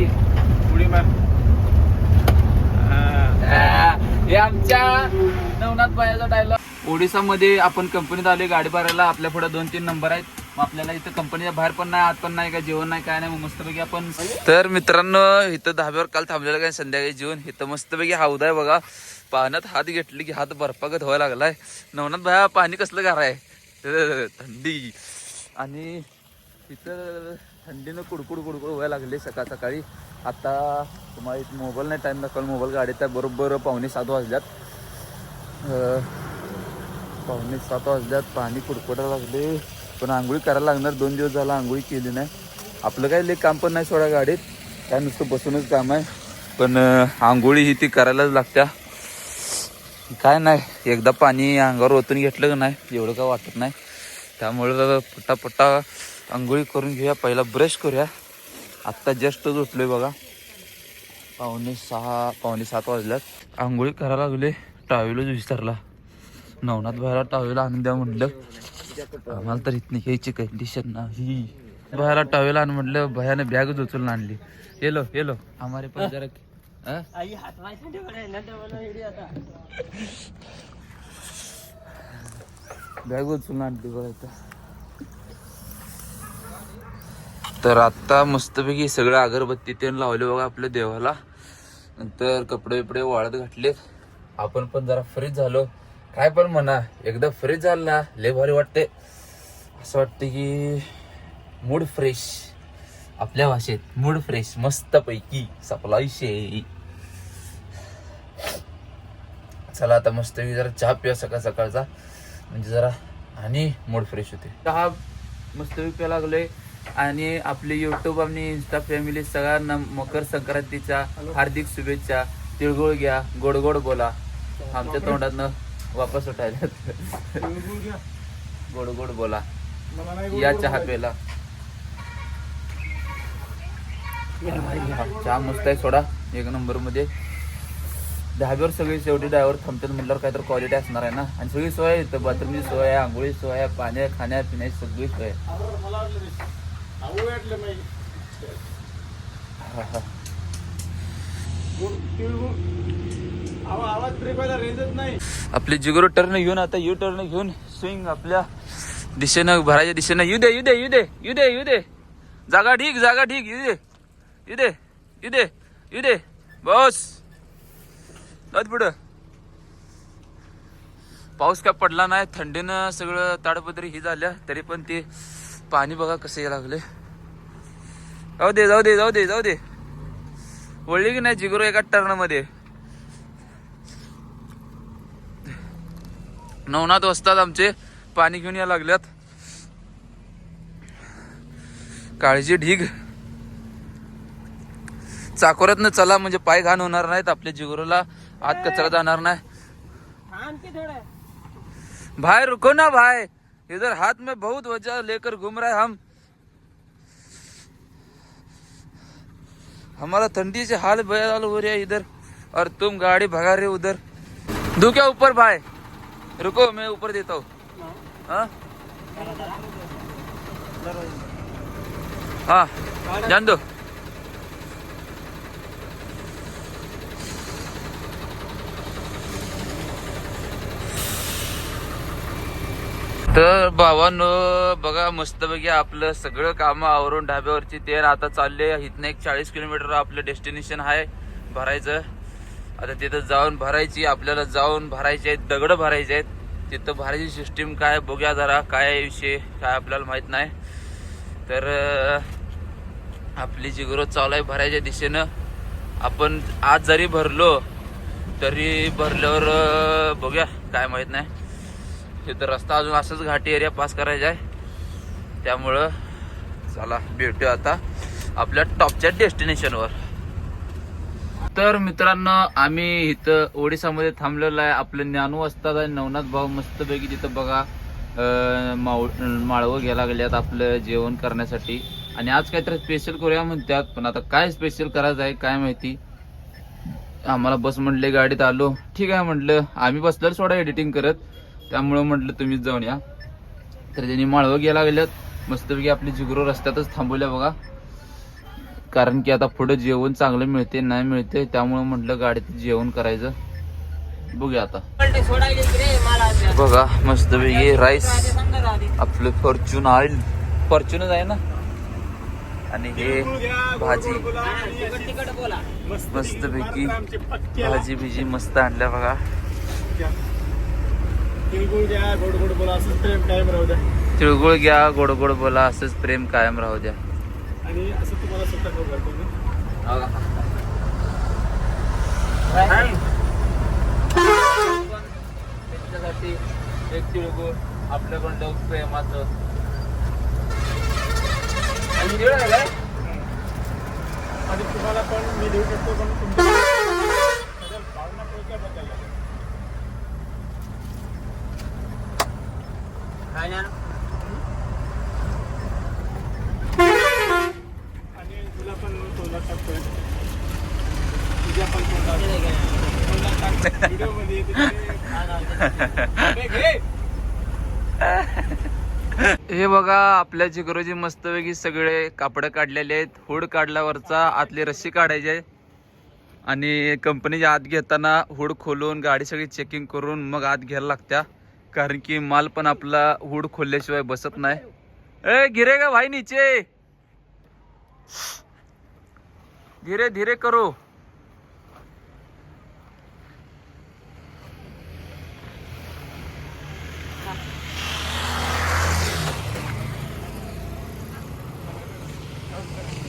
की. उडी मार हा. हे आमच्या नवनाथ बायाचा डायलॉग ओडिसामध्ये आपण कंपनीत आलोय गाडी भरायला. आपल्या पुढे दोन तीन नंबर आहेत. मग आपल्याला इथं कंपनीच्या बाहेर पण नाही आत पण नाही काय जेवण नाही काय नाही मग मस्तपैकी आपण तर मित्रांनो इथं धाब्यावर काल थांबलेलं काय संध्याकाळी जेवण. इथं मस्तपैकी हाऊद आहे बघा. पाण्यात हात घेतली की हात बर्फागत व्हायला लागलाय. नवनाथ भाया पाणी कसलं गार आहे? थंडी. आणि इथं थंडीनं कुडकुड कुडकुड व्हायला लागले सकाळ सकाळी. आता तुम्हाला इथं मोबाईल नाही टाईम दाखवाल मोबाईल गाडीत आहे. बरोबर पाहुणे सात वाजल्यात. पाहुणे सात वाजल्यात. पाणी कुडकुडायला लागले. पण आंघोळी करायला लागणार. दोन दिवस झाला आंघोळी केली नाही. आपलं काही लई काम पण नाही सोडा गाडीत. काय नुसतं बसूनच काम आहे. पण आंघोळी ही ती करायलाच लागत्या. काय नाही. एकदा पाणी अंगावर ओतून घेतलं का नाही एवढं काय वाटत नाही. त्यामुळं पटापटा आंघोळी करून घेऊया. पहिला ब्रश करूया. आत्ता जस्टच उठलोय बघा. पावणे सहा पावणे सात वाजल्यात. आंघोळी करायला लागले टावेलच विसरला. नवनाथ बाहेर टावेल आणून द्या म्हणलं. आम्हाला तर इथनं यायची कंडिशन नाही. बाहेर टावेल आणून म्हटलं भयाने बॅगच उचलून आणली. Yellow yellow. हमारे पण जरा? बॅग उचलून आणली बघा इथं. तर आता मस्तपैकी सगळं अगरबत्ती तेन लावले बघा आपल्या देवाला. नंतर कपडे बिपडे वाळत घातले आपण पण जरा फ्रीज झालो. काय पण म्हणा एकदा फ्रीज झाला ना लय भारी वाटते असं वाटतं की मूड फ्रेश. आपल्या भाषेत मूड फ्रेश मस्त पैकी सपला विषय चला आता मस्त जरा चहा पिऊया सकाळ सकाळचा. म्हणजे जरा आणि मूड फ्रेश होते. चहा मस्त प्यायला लागलोय. आणि आपले युट्यूब आणि इन्स्टा फॅमिली सगळ्यांना मकर संक्रांतीच्या हार्दिक शुभेच्छा. तिळगुळ घ्या गोड गोड बोला. आमच्या तोंडातनं वापस उठायला. गोड गोड बोला. या चहा. प्यायला. चहा मस्त आहे सोडा. एक नंबरमध्ये दहावीवर सगळी शेवटी ड्रायव्हर थांबतात म्हटल्यावर काहीतरी क्वालिटी असणार आहे ना. आणि सगळी सोय आहे इथं बाथरूमची सोय आहे आंघोळी सोय आहे पाण्या खाण्या पिण्याची सगळी सोय आहे. वाटलं नाही. आपली जिगरो टर्न घेऊन आता यू टर्न घेऊन स्विंग आपल्या दिशेनं भराच्या दिशेनं. येऊ दे येऊ दे येऊ दे येऊ दे येऊ दे. जागा ठीक जागा ठीक. येऊ दे येऊ दे येऊ दे येऊ दे. बस. पुढं. पाऊस काय पडला नाही थंडीनं सगळं ताडपत्री ही झाल्या तरी पण ते पाणी बघा कसं यायला लागले. जाऊ दे जाऊ दे जाऊ दे जाऊ दे. वळली की नाही जिगरो एका टर्नमध्ये नवनाथ वाजतात आमचे पाणी घेऊन या लागल्यात. काळजी ढीग. चाकोऱ्यातनं चला म्हणजे पाय घाण होणार नाहीत आपल्या जिगरोला. आत कचरा जाणार नाही. भाई रुको ना भाई. इधर हाथ में बहुत वजह लेकर घूम रहे हम। हमारा ठंडी से हाल बेहाल हो रहा है इधर, और तुम गाड़ी भगा रहे हो उधर। दू क्या ऊपर भाई? रुको, मैं ऊपर देता हूँ। हाँ? हाँ जान दो। तर भावानो बघा मस्तपैकी आपलं सगळं कामं आवरून ढाब्यावरची ते आता चालले इथनं एक चाळीस किलोमीटर आपलं डेस्टिनेशन आहे भरायचं. आता तिथं जाऊन भरायची आपल्याला जाऊन भरायचे आहेत दगड भरायचे आहेत. तिथं भरायची सिस्टीम काय बघूया जरा काय विषय काय आपल्याला माहीत नाही. तर आपली जी ग्रोथ चालू आहे भरायच्या दिशेनं आपण आज जरी भरलो तरी भरल्यावर बघूया काय माहीत नाही. तिथं रस्ता अजून असंच घाटी एरिया पास करायचा आहे. त्यामुळं चला भेटूया आता आपल्या टॉपच्या डेस्टिनेशनवर तर मित्रांनो आम्ही इथं ओडिसामध्ये थांबलेलो आहे. आपलं ज्ञानू असतात आणि नवनाथ भाऊ मस्तपैकी तिथं बघा माव माळवं घ्यायला लागल्यात आपलं जेवण करण्यासाठी. आणि आज काहीतरी स्पेशल करूया म्हणतात पण आता काय स्पेशल करायचं आहे काय माहिती? आम्हाला बस म्हटले गाडीत आलो. ठीक आहे म्हटलं आम्ही बसलो सोडा एडिटिंग करत. त्यामुळं म्हटलं तुम्हीच जाऊन या. तर त्यांनी माळवं घ्यायला गेल्यात मस्तपैकी आपली जिगरो रस्त्यातच थांबवल्या बघा. कारण की आता पुढे जेवण चांगलं मिळते नाही मिळते त्यामुळं म्हटलं गाडीत जेवण करायचं. बघूया आता. बघा मस्त वेगळी राईस आपलं फॉर्च्यून ऑइल फॉर्च्यूनच आहे ना? आणि हे भाजी. मस्त पैकी भाजी भिजी मस्त आणल्या बघा. तिळगुळ द्या गोड गोड बोला असंच प्रेम कायम राहू द्या. तिळगुळ घ्या गोड गोड बोला असंच प्रेम कायम राहू द्या. आणि असं तुम्हाला स्वतः खाऊ घालतो मी. त्यांच्यासाठी एक तिळगुळ आपल्याकडं प्रेमाचं. आणि तिळ आहे काय? आणि तुम्हाला पण मी देऊ शकतो पण तुमच्या भावना आणि तुला पण टाकतोय. तुझ्या पण टाकतोय. हे बघा आपल्या जिगरोजी मस्तपैकी सगळे कापड काढलेले आहेत. हुड काढल्यावरचा आतली रस्सी काढायची आहे. आणि कंपनीच्या आत घेताना हुड खोलून गाडी सगळी चेकिंग करून मग आत घ्यायला लागत्या. कारण की माल पण आपला हुड खोलल्याशिवाय बसत नाही. ए गिरे का भाई नीचे. धीरे धीरे करो.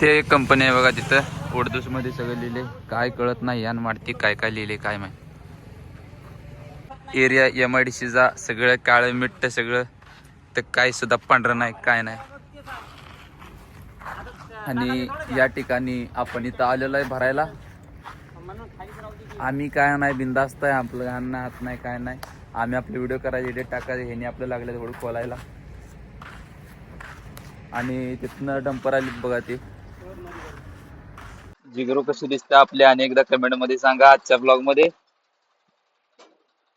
ते कंपनी आहे बघा तिथं. उर्दूसमध्ये सगळं लिहिले काय कळत नाही यान मारती काय काय लिहिले काय माहिती. एरिया एम आय डी सीचा सगळं काळं मिठ सगळं. तर काय सुद्धा पांढरं नाही काय नाही. आणि या ठिकाणी आपण इथं आलेलो आहे भरायला. आम्ही काय नाही बिंदास्त आहे. आपलं घाण नाही हात नाही काय नाही. आम्ही आपले व्हिडिओ करायचे एडिट टाकायचे ह्याने आपलं लागले थोडं खोलायला. आणि तिथनं डंपर आली बघा ते. जिगरो कशी दिसते आपल्या अनेकदा कमेंटमध्ये सांगा आजच्या ब्लॉगमध्ये.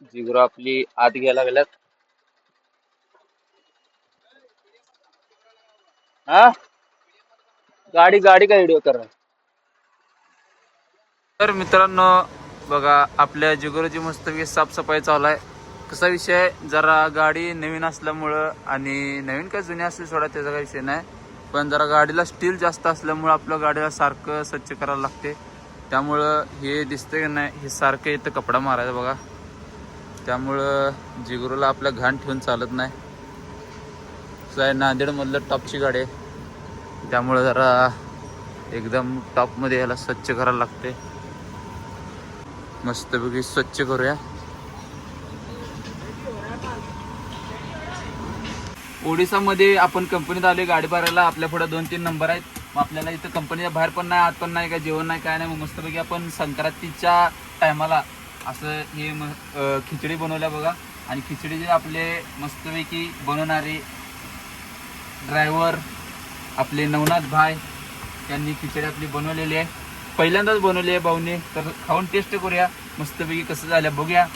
जिगरो आपली आत घ्यायला लागल्यात. हा? गाडी गाडी का व्हिडिओ करा तर मित्रांनो बघा आपल्या जिगरोची मस्तपैकी साफसफाई चालू आहे. कसा विषय जरा गाडी नवीन असल्यामुळं आणि नवीन काय जुनी असली सोडा त्याचा काही विषय नाही. पण जरा गाडीला स्टील जास्त असल्यामुळं आपल्या गाडीला सारखं स्वच्छ करायला लागते. त्यामुळं हे दिसतंय की नाही हे सारखं इथं कपडा मारायचा बघा. त्यामुळं जिगरूला आपलं घाण ठेवून चालत नाही. असं नांदेडमधलं टॉपची गाडी आहे. त्यामुळं जरा एकदम टॉपमध्ये याला स्वच्छ करायला लागते मस्तपैकी स्वच्छ करूया. ओडिसामध्ये आपण कंपनीत आले गाडी भरायला. आपल्या पुढे दोन तीन नंबर आहेत. मग आपल्याला इथं कंपनीच्या बाहेर पण नाही आत पण नाही काय जेवण नाही काय नाही. मग मस्तपैकी आपण संक्रांतीच्या टायमाला असं हे म- खिचडी बनवल्या बघा. आणि खिचडीचे आपले मस्तपैकी बनवणारे ड्रायव्हर आपले नवनाथ भाई त्यांनी खिचडी आपली बनवलेली आहे. पहिल्यांदाच बनवली आहे भाऊने. तर खाऊन टेस्ट करूया. मस्तपैकी कसं झालं बघूया.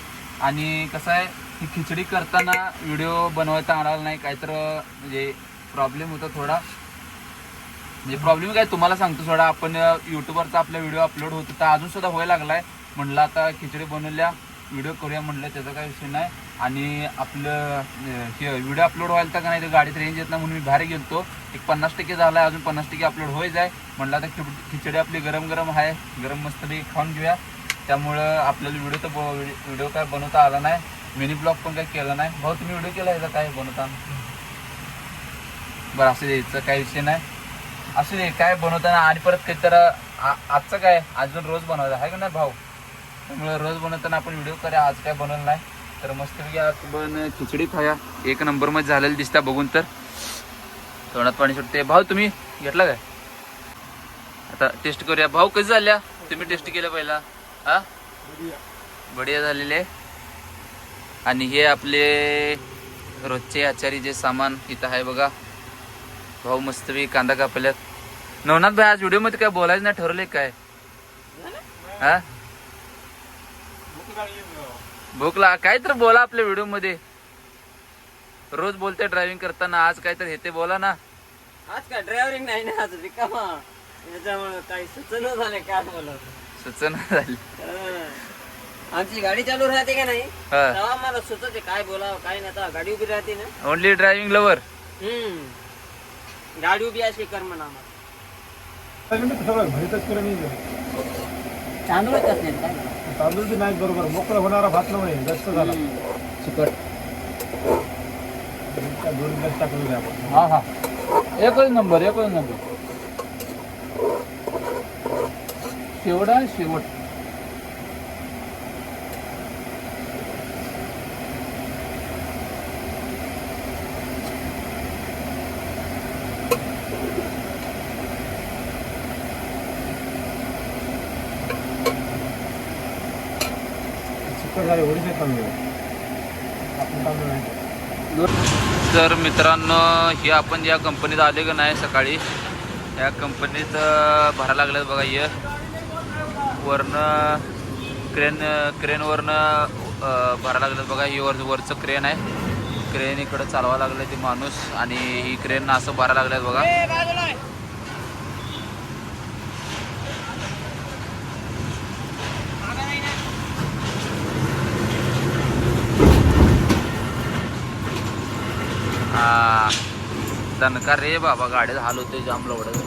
आणि कसं आहे ही खिचडी करताना व्हिडिओ बनवायचा आणायला नाही. काय तर म्हणजे प्रॉब्लेम होता थोडा. म्हणजे प्रॉब्लेम काय तुम्हाला सांगतो थोडा. आपण यूट्यूबवरचा आपला व्हिडिओ अपलोड होत होता. अजून सुद्धा व्हायला आहे म्हणलं आता खिचडी बनवल्या व्हिडिओ करूया म्हणलं त्याचा काही विषय नाही. आणि आपलं हे व्हिडिओ अपलोड व्हायला तर का नाही तर गाडीत रेंज येत नाही म्हणून मी बाहेर गेलतो. एक पन्नास टक्के झालाय अजून पन्नास टक्के अपलोड होईल आहे म्हणलं आता खिच- खिचडी आपली गरम गरम आहे. गरम मस्तपैकी खाऊन घेऊया. त्यामुळं आपल्याला व्हिडिओ तर व्हिडिओ काय बनवता आला नाही. मिनी ब्लॉग पण काही केला नाही. भाऊ तुम्ही व्हिडिओ केला याचा काय बनवताना? बरं असं द्यायचं काही विषय नाही. असू दे काय बनवताना आणि परत काहीतर आ- आजचं काय? अजून रोज बनवायचं आहे का नाही भाऊ? त्यामुळे रोज बनवताना आपण व्हिडिओ करा आज काय बनवलं नाही. तर मस्तपैकी आज पण खिचडी खाया एक नंबरमध्ये झालेलं दिसता बघून तर. तोंडात पाणी सुटते भाऊ तुम्ही घेतला काय? आता टेस्ट करूया. भाऊ कसं झाल्या? तुम्ही टेस्ट केलं पहिला. हा? बढिया झालेले. आणि हे आपले रोजचे आचारी जे सामान इथं आहे बघा. भाऊ मस्तपैकी कांदा कापल्यात. नवनाथ भाई आज व्हिडिओमध्ये काय बोलायचं नाही ठरवले काय? हा? भूकला काय तर बोला आपल्या व्हिडिओमध्ये. रोज बोलते ड्रायव्हिंग करताना आज काय तर हे ते बोला ना. आज का ड्रायव्हरिंग नाही ना आज रिकामा याच्यामुळे काही सुचना झाले काय बोला. सूचना झाली. आमची गाडी चालू राहते का नाही? हा. तेव्हा मला सुचते काय बोलावं काय नाही. गाडी उभी राहते ना. ओनली ड्रायव्हिंग लवर हम्म. गाडी उभी असली कर म्हणा येईल तांदूळच नाही काय तांदूळ नाही बरोबर. मोकळं होणारा भात नाही जास्त झाला. चिकट. त्या दोन ग्लास टाकून घ्या आपण. हा हा. एकच नंबर एकच नंबर. शेवटा शेवट चिकट झाले ओढीचे तांदूळ आपण तांदूळ नाही तर मित्रांनो हे आपण या कंपनीत आले का नाही सकाळी या कंपनीत भरा लागल्यात बघा हे. वरनं क्रेन क्रेनवरनं भरा लागल्यात बघा. ही वर वरचं क्रेन आहे. क्रेन इकडं चालवा लागलं ते माणूस आणि ही क्रेन असं भरा लागल्यात बघा. हा. दणकार रे बाबा गाडीत हाल होते जाम लवडं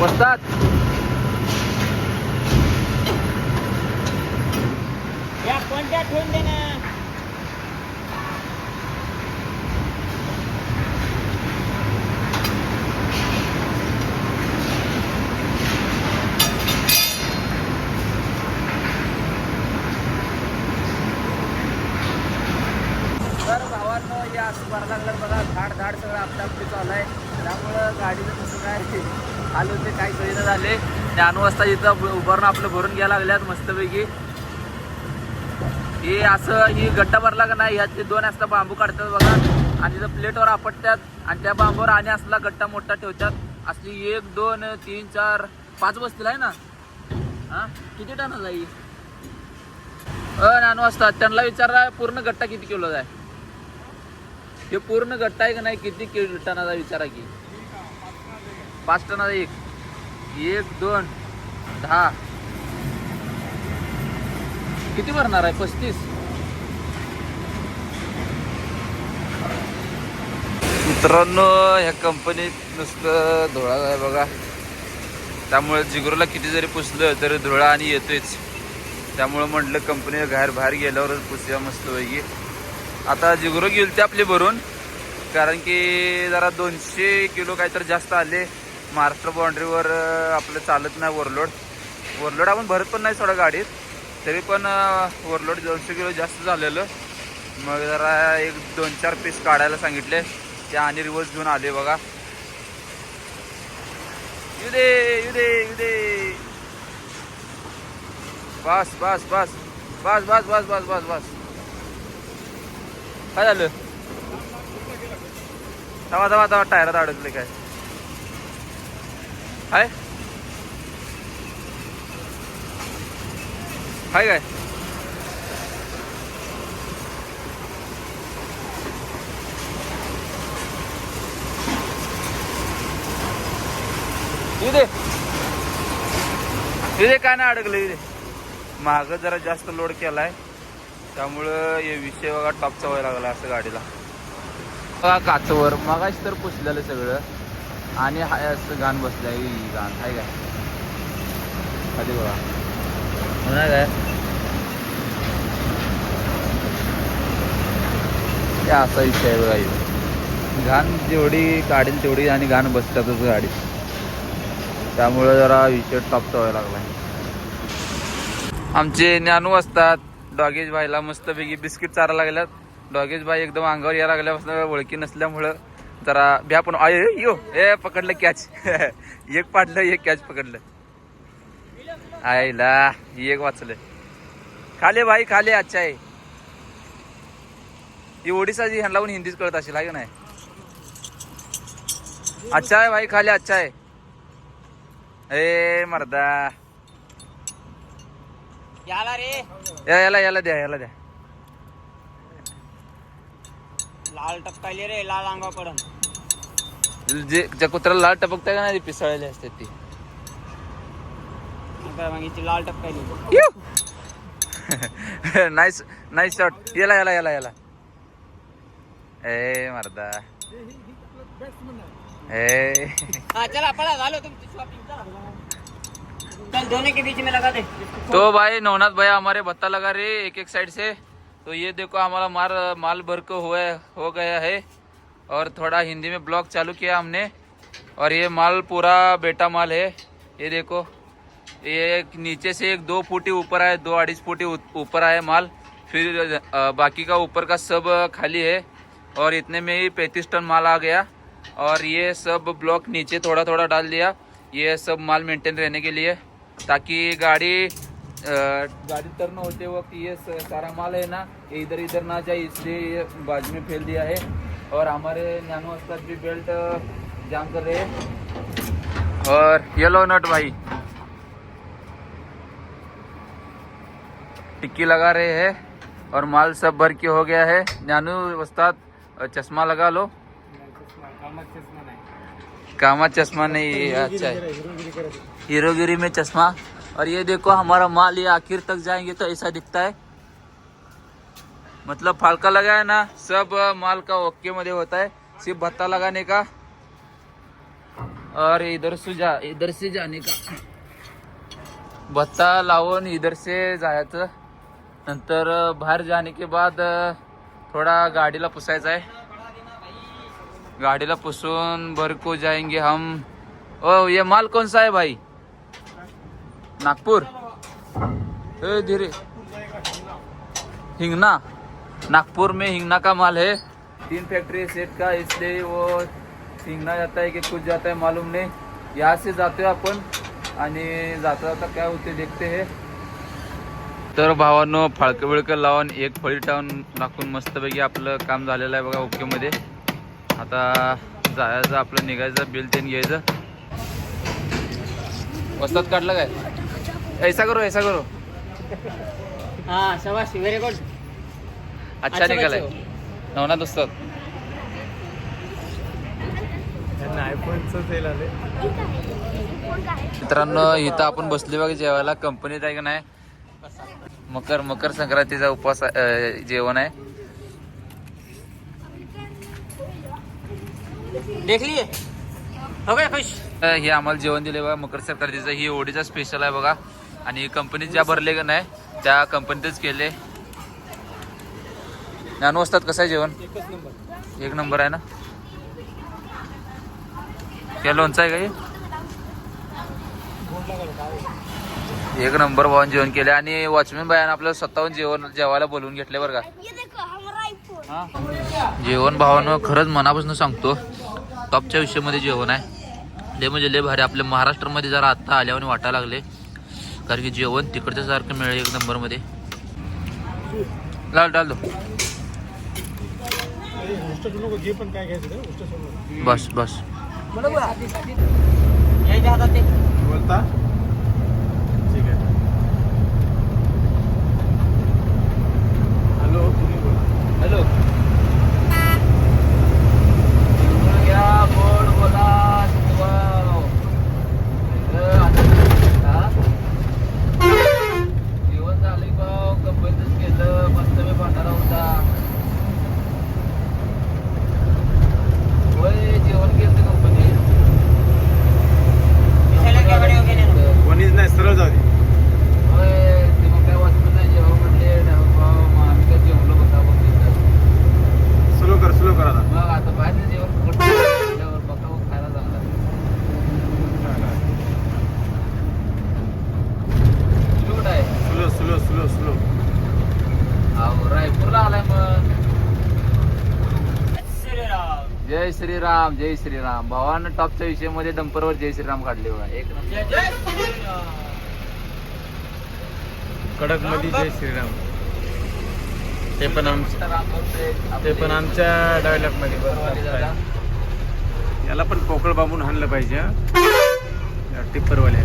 वस्तात या कोणत्या ठेवून दे ना तर भावांनो असं लागलं बघा झाड झाड सगळं आपल्या आपली चालू आहे. त्यामुळं गाडीचं कसं काय हाल ते काही सोयीनं झाले. ज्ञान वाजता इथं उभारणं उभारून आपलं भरून घ्यायला लागल्यात मस्तपैकी. हे असं ही गट्टा भरला का नाही ह्यातले दोन असता बांबू काढतात बघा. आणि त्या प्लेटवर आपटतात आणि त्या बांबूवर आणि असला गट्टा मोठा ठेवतात. असली एक दोन तीन चार पाच बसतील आहे ना? हा? किती टन आहे अ नानू असतात त्यांना विचारला पूर्ण गट्टा किती किलोचा आहे? हे पूर्ण गट्टा आहे का नाही? किती किलो टनाचा विचारा की? पाच टनाचा एक. एक दोन दहा. किती भरणार आहे? पस्तीस. मित्रांनो ह्या कंपनीत नुसतं धुळा आहे बघा. त्यामुळे जिगरूला किती जरी पुसलं तरी धुळा आणि येतोच त्यामुळं म्हटलं कंपनी बाहेर बाहेर गेल्यावरच पुसूया मस्त पैकी आता जिगुरं गेल ते आपले भरून. कारण की जरा दोनशे किलो काहीतरी जास्त आले. महाराष्ट्र बाउंड्रीवर आपलं चालत नाही वरलोड वरलोड आपण भरत पण नाही थोडा गाडीत. तरी पण ओव्हरलोड दोनशे किलो जास्त झालेलं. मग जरा एक दोन चार पीस काढायला सांगितले. ते आणि रिवर्स घेऊन आले बघा. येऊ दे येऊ दे येऊ दे. बस बस बस. बस बस बस बस बस बस. काय झालं? तवा तवा तवा टायरात अडकले काय? हाय हाय काय येऊ दे. काय नाही अडकलं इथे दे. माग जरा जास्त लोड केलाय. त्यामुळं हे विषय बघा टॉपचा व्हायला लागला असं गाडीला. बघा काचवर. मगाशी तर पुसलेलं सगळं. आणि हाय असं घाण बसलंय. ही घाण हाय काय कधी बघा. होणार काय असा विषय आहे बघा घाण जेवढी काढेल तेवढी आणि घाण बसतातच गाडीत त्यामुळे जरा विषय टॉपचा व्हायला लागला आमचे ज्ञानू असतात डॉगेज भाईला मस्तपैकी बिस्किट चारा लागल्यात. डॉगेज भाई एकदम अंगावर या लागल्यापासून ओळखी नसल्यामुळं जरा भ्या पण आय यो ए पकडलं कॅच एक पाडलं एक कॅच पकडलं. आईला एक वाचलं खाले भाई खाले अच्छा आहे ही ओडिसाची ह्यांना पण हिंदीच कळत असेल आहे का नाही? अच्छा आहे भाई खाली अच्छा आहे ए मर्दा. याला रे. या- याला याला द्या याला द्या. लाल टपकायले रे लाल अंगा पडन. जे ज्या कुत्र्याला लाल टपकताय का नाही पिसाळलेली असते ती. लाल नाईस नाईस शॉट याला याला याला याला ए मर्दा। ए। हाँ चला पड़ा डालो तुम शॉपिंग चल। दोनों के बीच में लगा दे। तो भाई नवनाथ भैया हमारे भत्ता लगा रहे एक एक साइड से। तो ये देखो हमारा माल माल भर को हुआ हो गया है। और थोड़ा हिंदी में ब्लॉग चालू किया हमने। और ये माल पूरा बेटा माल है। ये देखो। एक नीचे से एक दो फुटी ऊपर है दो अड़ीस फुटी ऊपर आया माल। फिर बाकी का ऊपर का सब खाली है और इतने में ही पैंतीस टन माल आ गया। और ये सब ब्लॉक नीचे थोड़ा थोड़ा डाल दिया, ये सब माल मेंटेन रहने के लिए, ताकि गाड़ी गाड़ी टर्न होते वक्त ये सारा माल है ना इधर इधर ना जाए, इसलिए ये बाजू में फैल दिया है। और हमारे नैनो अस्तर भी बेल्ट जाम कर रहे हैं। और येलो नट भाई। टिक्की लगा रहे हैं और माल सब भर के हो गया है। नैनो उस्ताद, चश्मा लगा लो। कामा चश्मा नहीं अच्छा हीरोगिरी में चश्मा। और ये देखो, हमारा माल ये आखिर तक जाएँगे तो ऐसा दिखता है। मतलब फालका लगा है ना, सब माल का ओके मध्ये होता है, सिर्फ़ भत्ता लगाने का। और इधर से जा, इधर से जाने का। भत्ता लावून इधर से जाया जायचं नंतर बाहेर जाने के बाद थोडा गाडीला पुसायचा आहे. गाडीला पुसून भर जाएंगे हम. ओ ये माल कौन सा है भाई? नागपूर. ए धीरे. हिंगना नागपुर में हिंगना का माल है. तीन फैक्ट्री सेट का इसलिए वो हिंगना जाता है कि कुछ जाता है मालूम नहीं. यहाँ से जाते हो आपण आणि जाता जाता काय होते देखते है. तर भावानं फाळकं बिळकं लावून एक फळी टावून टाकून मस्तपैकी आपलं काम झालेलं आहे बघा ओके मध्ये आता जायचं आपलं निघायचं बिल तेन घ्यायचं. वस्तात काढलं काय? ऐसा करो ऐसा करो. हाँ वेरी गुड अच्छा निघालाय. नवनाथ आले मित्रांनो इथं आपण बसले बघा जेवायला. कंपनीत आहे का नाही? मकर मकर संक्रांतीचा उपवास जेवण आहे. देख लिए हो खुश? हे आम्हाला जेवण दिले बघा मकर संक्रांतीचं. ही ओढीचा स्पेशल आहे बघा. आणि कंपनीत ज्या भरले का नाही त्या कंपनीतच केले. ज्ञानू असतात कसं आहे जेवण? एक नंबर आहे ना? हे लोणचं आहे का एक नंबर भावान जेवण केले आणि वॉचमॅन बायानं आपल्याला स्वतःहून जेवण जेवायला बोलवून घेतले बरं का. ये देखो हमारा आईफोन हा? जेवण भावानं खरंच मनापासून सांगतो टॉपच्या विषयामध्ये जेवण आहे. लय म्हणजे लय भारी आपल्या महाराष्ट्रामध्ये जरा आत्ता आल्यावर वाटायला लागले. कारण की जेवण तिकडच्या सारखं मिळेल एक नंबरमध्ये. लाल डाल दो. बस बस. बोलता ठीक आहे हॅलो तुम्ही बोला हॅलो बोर्ड बोला जेवण झालं भाऊ कंपनीतच केलं मस्त मी भांडारा होता होय जेवण केलं कंपनीत चलो क्या बड़े हो गए ना कोणीच नाही सरळ जाऊ दे होय ते मग काय वाचलं नाही जेव्हा म्हणले भाऊ मग आम्ही काय जेवलो बघा बघ तिथं स्लो कर स्लो कर आता मग आता बाहेर जेवण फुकट म्हटल्यावर बघा मग खायला चांगला कुठं आहे स्लो स्लो स्लो स्लो अहो रायपूरला आलाय मग श्री राम जय श्रीराम जय श्रीराम. भावानं टॉपच्या विषयामध्ये डंपरवर जय श्रीराम काढले बघा. एक नंबर. जय जय श्री राम कडकमध्ये जय श्रीराम. ते पण आमचं काम करतोय ते पण आमच्या डेव्हलपमध्ये. याला पण पोकळ बांबून आणलं पाहिजे हा. या टिप्परवाल्या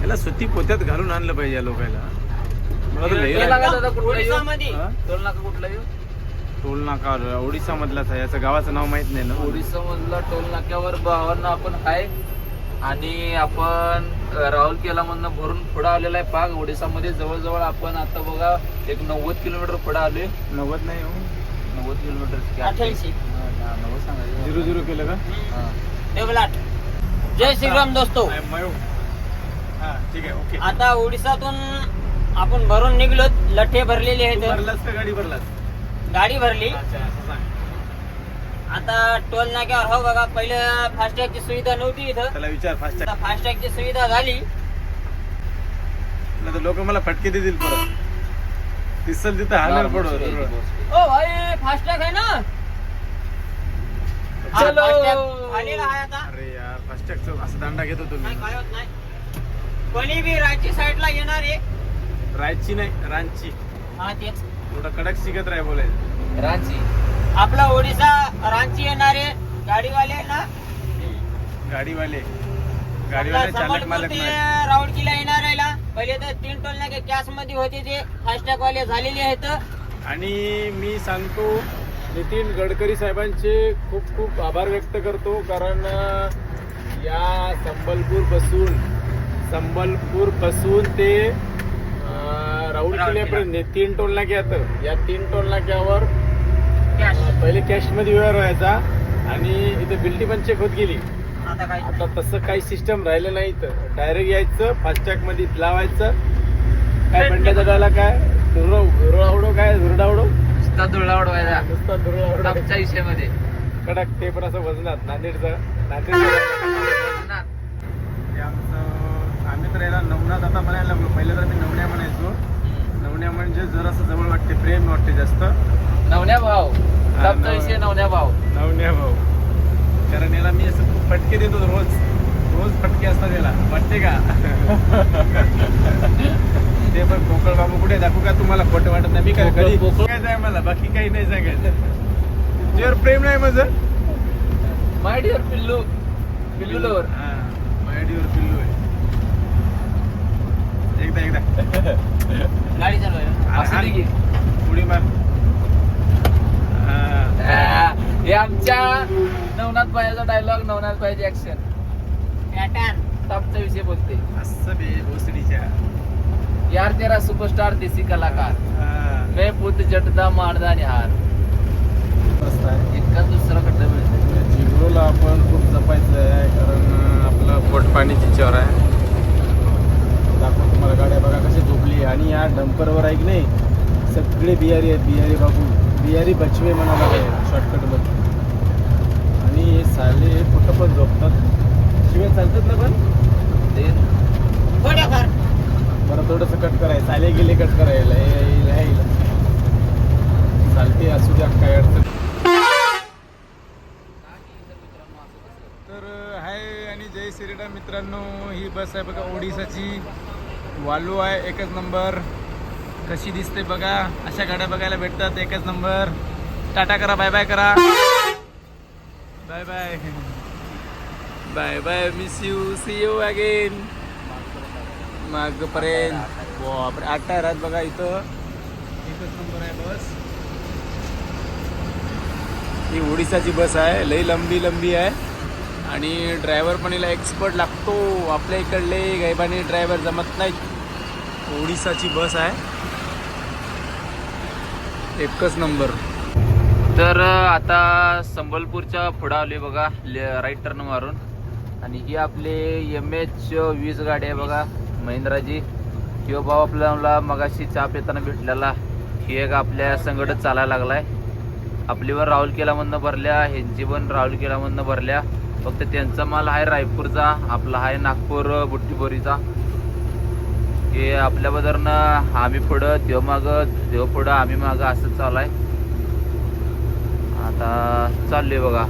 याला सुती पोत्यात घालून आणलं पाहिजे या मला तर लई राग- हा? नाका कुठला येऊ? टोल नाका ओडिसा मधलाच आहे. याचं गावाचं नाव माहीत नाही ना? ओडिसा मधला टोल नाक्यावर भावांना आपण आहे आणि आपण राहुल केला मधनं भरून पुढे आलेला आहे पाक ओडिसामध्ये जवळजवळ आपण आता बघा एक नव्वद किलोमीटर पुढे आलोय. नव्वद नाही हो. नव्वद किलोमीटर. नव्वद सांगायचं झिरो झिरो केलं का? हा. टेबल आठ जय श्रीराम दोस्तो. हा ठीक आहे ओके. आता ओडिसातून आपण भरून निघलो लठे भरलेले आहेत. भरलास का? गाडी भरलास? गाडी भरली. आता टोल नाक्यावर हो बघा पहिले फास्टॅगची सुविधा नव्हती इथं. त्याला विचार फास्ट आता फास्टॅगची सुविधा झाली. नाही तर लोक मला फटके देतील परत. दिसल तिथं हालर पडो ओ भाई फास्टॅग आहे ना? हा, चलो. फास्टॅग आलेला आहे आता. अरे यार फास्टॅगचा असं दांडा घेतो नाही तुम्ही. काय होत नाही. कोणी बी रांची साईडला येणार आहे. रायची नाही रांची. हा तेच. थोडा कडक शिकत राह बोलायचं रांची. आपला ओडिसा रांची येणारे गाडीवाले ना? गाडीवाले. गाडीवाले चालक संबलपूर मालक राऊडकीला येणार आहे ना? पहिले तर तीन टोल नाके कॅशमध्ये होते ते फास्टॅग वाले झालेले आहेत. आणि मी सांगतो नितीन गडकरी साहेबांचे खूप खूप आभार व्यक्त करतो कारण या संबलपूरपासून संबलपूरपासून ते अं, राऊर किल्ल्यापर्यंत तीन टोल नाके या तीन टोल नाक्यावर पहिले कॅशमध्ये व्यवहार व्हायचा आणि इथे बिल्टी पण चेक होत गेली. आता तसं काही सिस्टम राहिलं नाही तर डायरेक्ट यायचं फास्टॅगमध्ये लावायचं. काय बंड्याचा डायला काय? धुरडा धुरडावडो काय? धुरडावडो नुसता धुळा उडवायचा नुसता धुरडावडो विषयामध्ये कडक ते पण असं वजनात नांदेडचं. हे. आमचं आम्ही तर याला नवनाथ आता म्हणायला लागलो. पहिले तर मी नवण्या म्हणायचो नवण्या म्हणजे जरासं जवळ वाटते प्रेम वाटते जास्त. नवण्या भाव नव- विषय नवण्या भाव नवण्या भाऊ. कारण याला मी असं खूप फटके देतो रोज. रोज फटके असतात याला. वाटते का? ते पण कोकळ बाबू कुठे दाखवू का तुम्हाला? खोटं वाटत नाही. मी काय कोकळ- कधी कोकळ- काय आहे मला. बाकी काही नाही सांगायचं. तुझ्यावर प्रेम नाही माझं? माय डिअर पिल्लू. पिल्लू लवर हा, मायडीवर पिल्लू आहे. एकदा एकदा. गाडी चालवायला. असं नाही की. उडी मार हा. आमच्या नवनाथ भाईचा डायलॉग नवनाथ भाईची ऍक्शन आमचा विषय बोलते. असं बे भोसडीच्या. यार तेरा सुपरस्टार देसी कलाकार. मैं पुत जटदा मारदा निहार. इतका दुसरा खड्डा मिळतो झिग्रोला आपण खूप जपायचं आहे कारण आपलं पोट पाणी तिच्यावर आहे. दाखवतो तुम्हाला गाड्या बघा कशी झोपली. आणि या डंपरवर आहे की नाही सगळे बिहारी आहेत बिहारी बाबू. बिहारी बचवे म्हणाला शॉर्टकटमध्ये. आणि हे साले कुठं पण झोपतात. शिवाय चालतात ना पण? ते थोड्याफार बरं थोडंसं कट करायचं साले गेले कट करायला. चालते असू द्या काय अडचण. तर हाय आणि जय श्रीराम मित्रांनो. ही बस आहे बघा ओडिसाची. वालू आहे एकच नंबर. कशी दिसते बघा. अशा गाड्या बघायला भेटतात. एकच नंबर. टाटा करा बाय बाय करा. Bye bye bye bye miss you see you again मागपर्यंत. बापरे आठ टायर बघा इथं. एकच नंबर आहे बस. ही ओडिसाची बस आहे. लई लंबी लंबी आहे. आणि ड्रायव्हर पण हिला एक्सपर्ट लागतो. आपल्या इकडले गैबानी ड्रायव्हर जमत नाहीत. ओडिसाची बस आहे. एकच नंबर. तर आता संबलपूरच्या पुढं आलोय बघा राईट टर्न मारून. आणि ही आपले एम एच वीस गाडी आहे बघा महिंद्राजी. किंवा भाऊ आपल्याला मगाशी चाप येताना भेटलेला. ही एक आपल्या संगटच चालायला लागलाय. आपलीवर राहुल केलामधनं भरल्या ह्यांची पण राहुल केलामधनं भरल्या. फक्त त्यांचा माल आहे रायपूरचा आपला आहे नागपूर बुट्टीबोरीचा की आपल्या बदरनं आम्ही पुढं देव मागं देव पुढं आम्ही मागं असं चालू आहे आता चाललो आहे बघा.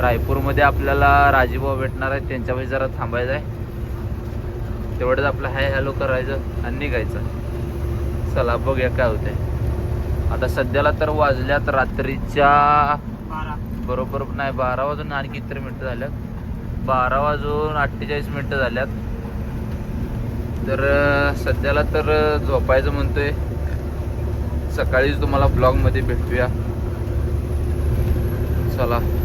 रायपूरमध्ये आपल्याला राजीभाऊ भेटणार आहे त्यांच्यामध्ये जरा थांबायचं आहे. तेवढंच आपलं हाय हॅलो करायचं आणि निघायचं. चला बघूया काय होते आता सध्याला तर वाजल्यात रात्रीच्या बरोबर नाही बारा वाजून आणखी किती मिनटं झाल्यात. बारा वाजून अठ्ठेचाळीस मिनटं झाल्यात. तर सध्याला तर झोपायचं म्हणतोय. सकाळीच तुम्हाला ब्लॉगमध्ये भेटूया. चला.